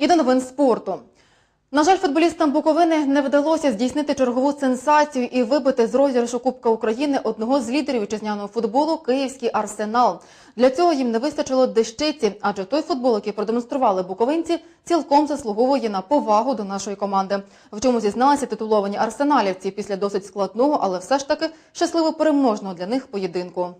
І до новин спорту. На жаль, футболістам Буковини не вдалося здійснити чергову сенсацію і вибити з розіграшу Кубка України одного з лідерів вітчизняного футболу Київський Арсенал. Для цього їм не вистачило дещиці, адже той футбол, який продемонстрували буковинці, цілком заслуговує на повагу до нашої команди. В чому зізналися титуловані арсеналівці після досить складного, але все ж таки щасливо переможного для них поєдинку.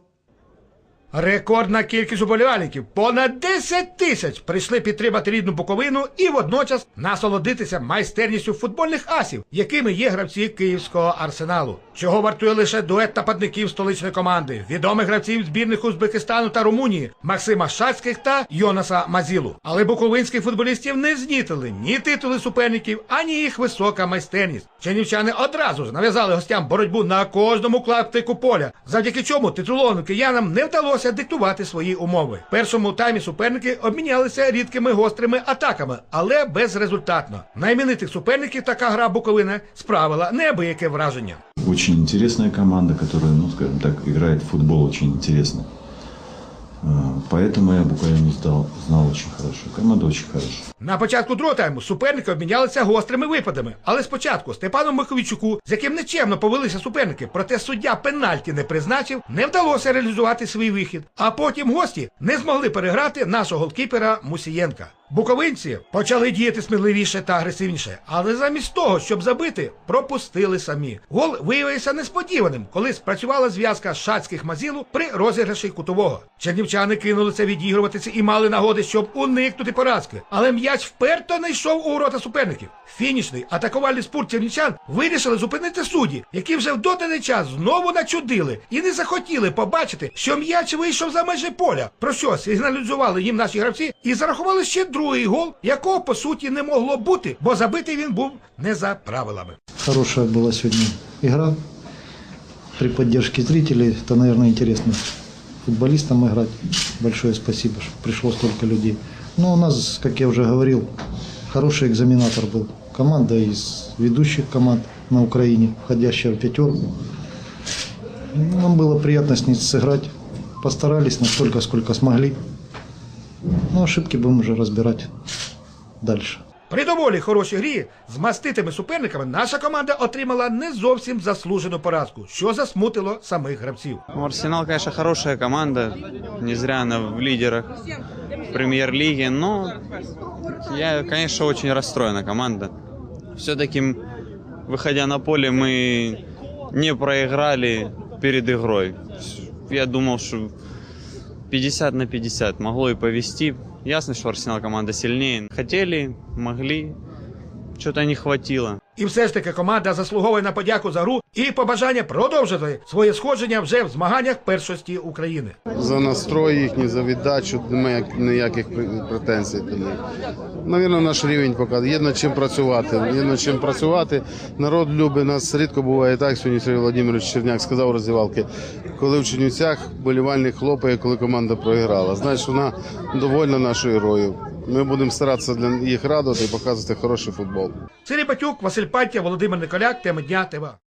Рекордна кількість уболівальників понад 10 тисяч прийшли підтримати рідну Буковину і водночас насолодитися майстерністю футбольних асів, якими є гравці київського арсеналу. Чого вартує лише дует нападників столичної команди, відомих гравців збірних Узбекистану та Румунії Максима Шацьких та Йонаса Мазілу. Але буковинських футболістів не знітили ні титули суперників, ані їх висока майстерність. Чернівчани одразу ж нав'язали гостям боротьбу на кожному клаптику поля, завдяки чому титулованим киянам не вдалося диктувати свої умови. В першому таймі суперники обмінялися рідкими гострими атаками, але безрезультатно. Найменитих суперників така гра Буковина справила неабияке враження. Очень интересная команда, которая, ну, скажем так, играет в футбол очень интересно. Поэтому я буквально знал, знав дуже хорошо. Команда дуже хороша. На початку другого тайму суперники обмінялися гострими випадами. Але спочатку Степану Миховичуку, з яким нечемно повелися суперники, проте суддя пенальті не призначив, не вдалося реалізувати свій вихід. А потім гості не змогли переграти нашого голкіпера Мусієнка. Буковинці почали діяти сміливіше та агресивніше, але замість того, щоб забити, пропустили самі. Гол виявився несподіваним, коли спрацювала зв'язка шацьких мазілу при розіграші кутового. Чернівчани кинулися відігруватися і мали нагоди, щоб уникнути поразки. Але м'яч вперто не йшов у ворота суперників. Фінішний атакувальний спорт чернівчан вирішили зупинити судді, які вже в доданий час знову начудили і не захотіли побачити, що м'яч вийшов за межі поля. Про що сигналізували їм наші гравці і зарахували ще другий гол, якого по суті не могло бути, бо забитий він був не за правилами. Хорошая была сегодня игра. При поддержке зрителей это, наверное, интересно футболистам играть. Большое спасибо, что пришло столько людей. Но у нас, как я уже говорил, хороший экзаменатор был. Команда из ведущих команд на Украине, входящая в пятерку. Нам было приятно с ней сыграть. Постарались настолько, сколько смогли. Но ошибки будем уже разбирать дальше. При доволі хорошій грі з маститими суперниками наша команда отримала не зовсім заслужену поразку, що засмутило самих гравців. Ну, Арсенал, конечно, хорошая команда. Не зря она в лидерах в премьер-лиге. Но я, конечно, очень расстроена команда. Все-таки, выходя на поле, мы не проиграли перед игрой. Я думал, что 50 на 50 могло и повести. Ясно, что Арсенал команда сильнее. Хотели, могли, что-то не хватило. І все ж таки команда заслуговує на подяку за гру і побажання продовжити своє сходження вже в змаганнях першості України. за настрой їхній, за віддачу, немає ніяких претензій до них. Навірно, наш рівень показує. Є над чим працювати. Є над чим працювати. Народ любить нас. Рідко буває так. Сьогодні Сергій Володимирович Черняк сказав у роздівалки, коли в Чернівцях болівальник хлопає, коли команда програла. Знаєш, вона довольна нашою грою. Ми будемо старатися для їх радувати і показувати хороший футбол. Сергій Батюк, Василь Паття, Володимир Николяк, тема дня ТВА.